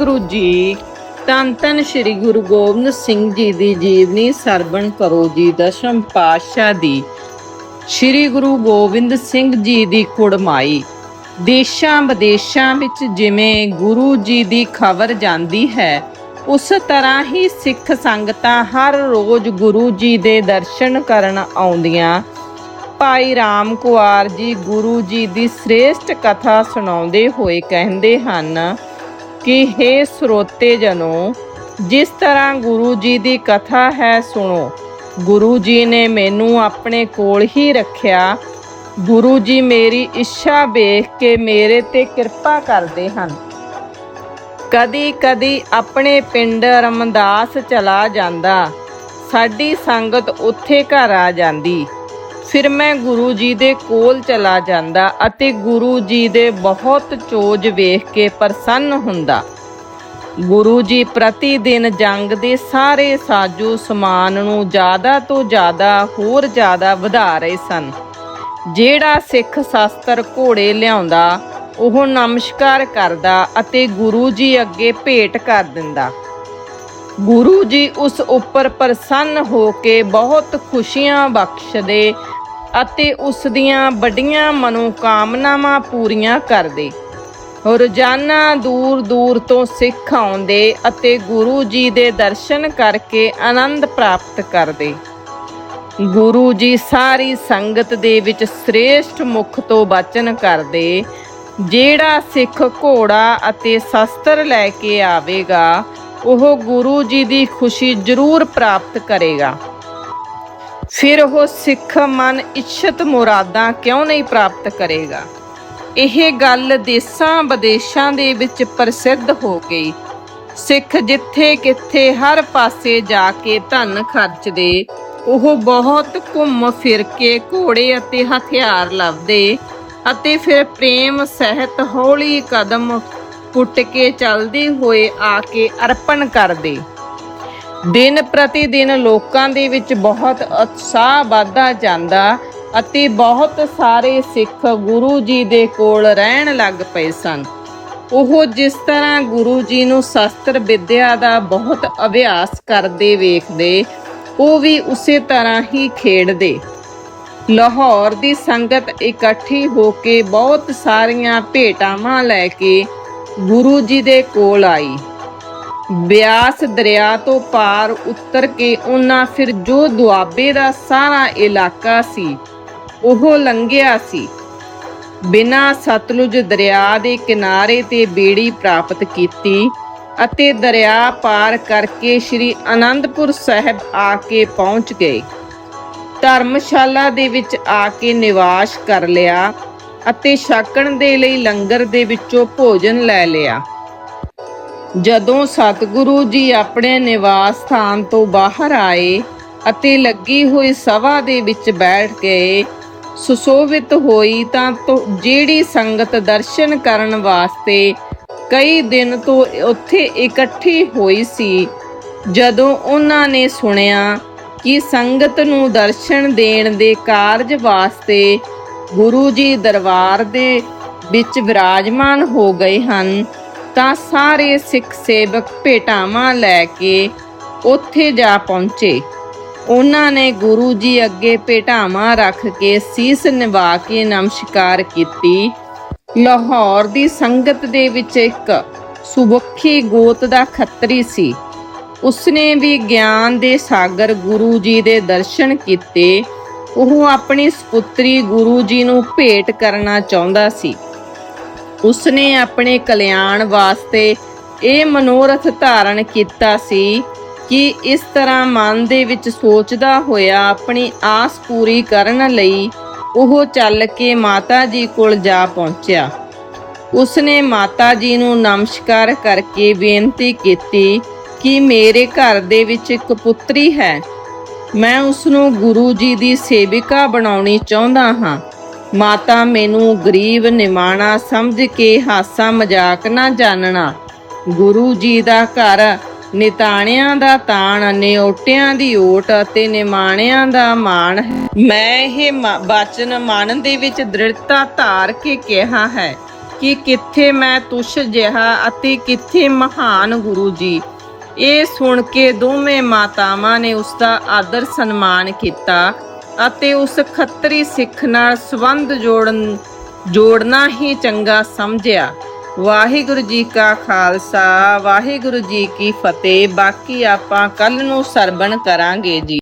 ਵਾਹਿਗੁਰੂ ਜੀ। ਧੰਨ ਧੰਨ ਸ੍ਰੀ ਗੁਰੂ ਗੋਬਿੰਦ ਸਿੰਘ ਜੀ ਦੀ ਜੀਵਨੀ ਸਰਵਣ ਕਰੋ ਜੀ ਦਸ਼ਮ ਪਾਤਸ਼ਾਹ ਦੀ। ਸ੍ਰੀ ਗੁਰੂ ਗੋਬਿੰਦ ਸਿੰਘ ਜੀ ਦੀ ਕੁੜਮਾਈ। ਦੇਸ਼ਾਂ ਵਿਦੇਸ਼ਾਂ ਵਿੱਚ ਜਿਵੇਂ ਗੁਰੂ ਜੀ ਦੀ ਖਬਰ ਜਾਂਦੀ ਹੈ, ਉਸ ਤਰ੍ਹਾਂ ਹੀ ਸਿੱਖ ਸੰਗਤਾਂ ਹਰ ਰੋਜ਼ ਗੁਰੂ ਜੀ ਦੇ ਦਰਸ਼ਨ ਕਰਨ ਆਉਂਦੀਆਂ। ਭਾਈ ਰਾਮ ਕੁਆਰ ਜੀ ਗੁਰੂ ਜੀ ਦੀ ਸ੍ਰੇਸ਼ਟ ਕਥਾ ਸੁਣਾਉਂਦੇ ਹੋਏ ਕਹਿੰਦੇ ਹਨ ਕਿ हे ਸਰੋਤੇ ਜਨੋ, ਜਿਸ ਤਰ੍ਹਾਂ ਗੁਰੂ ਜੀ ਦੀ ਕਥਾ ਹੈ ਸੁਣੋ। ਗੁਰੂ ਜੀ ਨੇ ਮੈਨੂੰ ਆਪਣੇ ਕੋਲ ਹੀ ਰੱਖਿਆ। ਗੁਰੂ ਜੀ ਮੇਰੀ ਇੱਛਾ ਵੇਖ ਕੇ ਮੇਰੇ ਤੇ ਕਿਰਪਾ ਕਰਦੇ ਹਨ। ਕਦੀ ਕਦੀ ਆਪਣੇ ਪਿੰਡ ਰਮਦਾਸ ਚਲਾ ਜਾਂਦਾ। ਸਾਡੀ ਸੰਗਤ ਉੱਥੇ ਘਰ ਆ ਜਾਂਦੀ। ਫਿਰ ਮੈਂ ਗੁਰੂ ਜੀ ਦੇ ਕੋਲ ਚਲਾ ਜਾਂਦਾ ਅਤੇ ਗੁਰੂ ਜੀ ਦੇ ਬਹੁਤ ਚੋਜ ਵੇਖ ਕੇ ਪ੍ਰਸੰਨ ਹੁੰਦਾ। ਗੁਰੂ ਜੀ ਪ੍ਰਤੀ ਦਿਨ ਜੰਗ ਦੇ ਸਾਰੇ ਸਾਜੋ ਸਮਾਨ ਨੂੰ ਜ਼ਿਆਦਾ ਤੋਂ ਜ਼ਿਆਦਾ, ਹੋਰ ਜ਼ਿਆਦਾ ਵਧਾ ਰਹੇ ਸਨ। ਜਿਹੜਾ ਸਿੱਖ ਸ਼ਾਸਤਰ ਘੋੜੇ ਲਿਆਉਂਦਾ, ਉਹ ਨਮਸਕਾਰ ਕਰਦਾ ਅਤੇ ਗੁਰੂ ਜੀ ਅੱਗੇ ਭੇਟ ਕਰ ਦਿੰਦਾ। ਗੁਰੂ ਜੀ ਉਸ ਉੱਪਰ ਪ੍ਰਸੰਨ ਹੋ ਕੇ ਬਹੁਤ ਖੁਸ਼ੀਆਂ ਬਖਸ਼ਦੇ ਅਤੇ ਉਸ ਦੀਆਂ ਵੱਡੀਆਂ ਮਨੋਕਾਮਨਾਵਾਂ ਪੂਰੀਆਂ ਕਰਦੇ। ਰੋਜ਼ਾਨਾ ਦੂਰ ਦੂਰ ਤੋਂ ਸਿੱਖ ਆਉਂਦੇ ਅਤੇ ਗੁਰੂ ਜੀ ਦੇ ਦਰਸ਼ਨ ਕਰਕੇ ਆਨੰਦ ਪ੍ਰਾਪਤ ਕਰਦੇ। ਗੁਰੂ ਜੀ ਸਾਰੀ ਸੰਗਤ ਦੇ ਵਿੱਚ ਸ੍ਰੇਸ਼ਟ ਮੁਖ ਤੋਂ ਬਚਨ ਕਰਦੇ, ਜਿਹੜਾ ਸਿੱਖ ਘੋੜਾ ਅਤੇ ਸ਼ਸਤਰ ਲੈ ਕੇ ਆਵੇਗਾ, ਉਹ ਗੁਰੂ ਜੀ ਦੀ ਖੁਸ਼ੀ ਜ਼ਰੂਰ ਪ੍ਰਾਪਤ ਕਰੇਗਾ। ਫਿਰ ਉਹ ਸਿੱਖ ਮਨ ਇੱਛਤ ਮੁਰਾਦਾਂ ਕਿਉਂ ਨਹੀਂ ਪ੍ਰਾਪਤ ਕਰੇਗਾ? ਇਹ ਗੱਲ ਦੇਸਾਂ ਵਿਦੇਸ਼ਾਂ ਦੇ ਵਿੱਚ ਪ੍ਰਸਿੱਧ ਹੋ ਗਈ। ਸਿੱਖ ਜਿੱਥੇ ਕਿੱਥੇ ਹਰ ਪਾਸੇ ਜਾ ਕੇ ਧਨ ਖਰਚਦੇ, ਉਹ ਬਹੁਤ ਘੁੰਮ ਫਿਰ ਕੇ ਘੋੜੇ ਅਤੇ ਹਥਿਆਰ ਲੱਭਦੇ ਅਤੇ ਫਿਰ ਪ੍ਰੇਮ ਸਹਿਤ ਹੌਲੀ ਕਦਮ ਪੁੱਟ ਕੇ ਚੱਲਦੇ ਹੋਏ ਆ ਕੇ ਅਰਪਣ ਕਰਦੇ। ਦਿਨ ਪ੍ਰਤੀ ਦਿਨ ਲੋਕਾਂ ਦੇ ਵਿੱਚ ਬਹੁਤ ਉਤਸ਼ਾਹ ਵਧਦਾ ਜਾਂਦਾ ਅਤੇ ਬਹੁਤ ਸਾਰੇ ਸਿੱਖ ਗੁਰੂ ਜੀ ਦੇ ਕੋਲ ਰਹਿਣ ਲੱਗ ਪਏ ਸਨ। ਉਹ ਜਿਸ ਤਰ੍ਹਾਂ ਗੁਰੂ ਜੀ ਨੂੰ ਸ਼ਸਤਰ ਵਿਦਿਆ ਦਾ ਬਹੁਤ ਅਭਿਆਸ ਕਰਦੇ ਵੇਖਦੇ, ਉਹ ਵੀ ਉਸੇ ਤਰ੍ਹਾਂ ਹੀ ਖੇਡਦੇ। ਲਾਹੌਰ ਦੀ ਸੰਗਤ ਇਕੱਠੀ ਹੋ ਕੇ ਬਹੁਤ ਸਾਰੀਆਂ ਭੇਟਾਵਾਂ ਲੈ ਕੇ ਗੁਰੂ ਜੀ ਦੇ ਕੋਲ ਆਈ। ਬਿਆਸ ਦਰਿਆ ਤੋਂ ਪਾਰ ਉਤਰ ਕੇ ਉਹਨਾਂ ਫਿਰ ਜੋ ਦੁਆਬੇ ਦਾ ਸਾਰਾ ਇਲਾਕਾ ਸੀ, ਉਹ ਲੰਘਿਆ ਸੀ। ਬਿਨਾਂ ਸਤਲੁਜ ਦਰਿਆ ਦੇ ਕਿਨਾਰੇ ਤੇ ਬੇੜੀ ਪ੍ਰਾਪਤ ਕੀਤੀ ਅਤੇ ਦਰਿਆ ਪਾਰ ਕਰਕੇ ਸ੍ਰੀ ਅਨੰਦਪੁਰ ਸਾਹਿਬ ਆ ਕੇ ਪਹੁੰਚ ਗਏ। ਧਰਮਸ਼ਾਲਾ ਦੇ ਵਿੱਚ ਆ ਕੇ ਨਿਵਾਸ ਕਰ ਲਿਆ ਅਤੇ ਛਾਕਣ ਦੇ ਲਈ ਲੰਗਰ ਦੇ ਵਿੱਚੋਂ ਭੋਜਨ ਲੈ ਲਿਆ। ਜਦੋਂ ਸਤਿਗੁਰੂ ਜੀ ਆਪਣੇ ਨਿਵਾਸ ਸਥਾਨ ਤੋਂ ਬਾਹਰ ਆਏ ਅਤੇ ਲੱਗੀ ਹੋਈ ਸਭਾ ਦੇ ਵਿੱਚ ਬੈਠ ਗਏ, ਸੁਸ਼ੋਭਿਤ ਹੋਈ ਤਾਂ ਤੋ, ਜਿਹੜੀ ਸੰਗਤ ਦਰਸ਼ਨ ਕਰਨ ਵਾਸਤੇ ਕਈ ਦਿਨ ਤੋਂ ਉੱਥੇ ਇਕੱਠੀ ਹੋਈ ਸੀ, ਜਦੋਂ ਉਹਨਾਂ ਨੇ ਸੁਣਿਆ ਕਿ ਸੰਗਤ ਨੂੰ ਦਰਸ਼ਨ ਦੇਣ ਦੇ ਕਾਰਜ ਵਾਸਤੇ ਗੁਰੂ ਜੀ ਦਰਬਾਰ ਦੇ ਵਿੱਚ ਵਿਰਾਜਮਾਨ ਹੋ ਗਏ ਹਨ ਤਾਂ ਸਾਰੇ ਸਿੱਖ ਸੇਵਕ ਭੇਟਾਵਾਂ ਲੈ ਕੇ ਉੱਥੇ ਜਾ ਪਹੁੰਚੇ। ਉਹਨਾਂ ਨੇ ਗੁਰੂ ਜੀ ਅੱਗੇ ਭੇਟਾਵਾਂ ਰੱਖ ਕੇ ਸੀਸ ਨਿਵਾ ਕੇ ਨਮਸਕਾਰ ਕੀਤੀ। ਲਾਹੌਰ ਦੀ ਸੰਗਤ ਦੇ ਵਿੱਚ ਇੱਕ ਸੁਬਖੀ ਗੋਤ ਦਾ ਖੱਤਰੀ ਸੀ। ਉਸਨੇ ਵੀ ਗਿਆਨ ਦੇ ਸਾਗਰ ਗੁਰੂ ਜੀ ਦੇ ਦਰਸ਼ਨ ਕੀਤੇ। ਉਹ ਆਪਣੀ ਸੁਪੁੱਤਰੀ ਗੁਰੂ ਜੀ ਨੂੰ ਭੇਟ ਕਰਨਾ ਚਾਹੁੰਦਾ ਸੀ। ਉਸਨੇ ਆਪਣੇ ਕਲਿਆਣ ਵਾਸਤੇ ਇਹ ਮਨੋਰਥ ਧਾਰਨ ਕੀਤਾ ਸੀ ਕਿ ਇਸ ਤਰ੍ਹਾਂ ਮਨ ਦੇ ਵਿੱਚ ਸੋਚਦਾ ਹੋਇਆ ਆਪਣੀ ਆਸ ਪੂਰੀ ਕਰਨ ਲਈ ਉਹ ਚੱਲ ਕੇ ਮਾਤਾ ਜੀ ਕੋਲ ਜਾ ਪਹੁੰਚਿਆ। ਉਸਨੇ ਮਾਤਾ ਜੀ ਨੂੰ ਨਮਸਕਾਰ ਕਰਕੇ ਬੇਨਤੀ ਕੀਤੀ ਕਿ ਮੇਰੇ ਘਰ ਦੇ ਵਿੱਚ ਇੱਕ ਪੁੱਤਰੀ ਹੈ। ਮੈਂ ਉਸ ਨੂੰ ਗੁਰੂ ਜੀ ਦੀ ਸੇਵਿਕਾ ਬਣਾਉਣੀ ਚਾਹੁੰਦਾ ਹਾਂ। ਮਾਤਾ ਮੈਨੂੰ ਗਰੀਬ ਨਿਮਾਣਾ ਸਮਝ ਕੇ ਹਾਸਾ ਮਜ਼ਾਕ ਨਾ ਜਾਣਨਾ। ਗੁਰੂ ਜੀ ਦਾ ਘਰ ਨਿਤਾਣਿਆਂ ਦਾ ਤਾਣ ਨਿਓਟਿਆਂ ਦੀ ਓਟ ਅਤੇ ਨਿਮਾਣਿਆਂ ਦਾ ਮਾਣ ਹੈ। ਮੈਂ ਇਹ ਮ- ਬਚਨ ਮਨ ਦੇ ਵਿੱਚ ਦ੍ਰਿੜਤਾ ਧਾਰ ਕੇ ਕਿਹਾ ਹੈ ਕਿ ਕਿੱਥੇ ਮੈਂ ਤੁਸ਼ ਜਿਹਾ ਅਤੇ ਕਿੱਥੇ ਮਹਾਨ ਗੁਰੂ ਜੀ। ਇਹ ਸੁਣ ਕੇ ਦੋਵੇਂ ਮਾਤਾਵਾਂ ਨੇ ਉਸ ਦਾ ਆਦਰ ਸਨਮਾਨ ਕੀਤਾ। ਅਤੇ ਉਸ ਖੱਤਰੀ ਸਿੱਖ ਨਾਲ ਸੰਬੰਧ ਜੋੜਨ, ਜੋੜਨਾ ਹੀ ਚੰਗਾ ਸਮਝਿਆ। ਵਾਹਿਗੁਰੂ ਜੀ ਕਾ ਖਾਲਸਾ, ਵਾਹਿਗੁਰੂ ਜੀ ਕੀ ਫਤਿਹ। ਬਾਕੀ ਆਪਾਂ ਕੱਲ ਨੂੰ ਸਰਵਣ ਕਰਾਂਗੇ ਜੀ।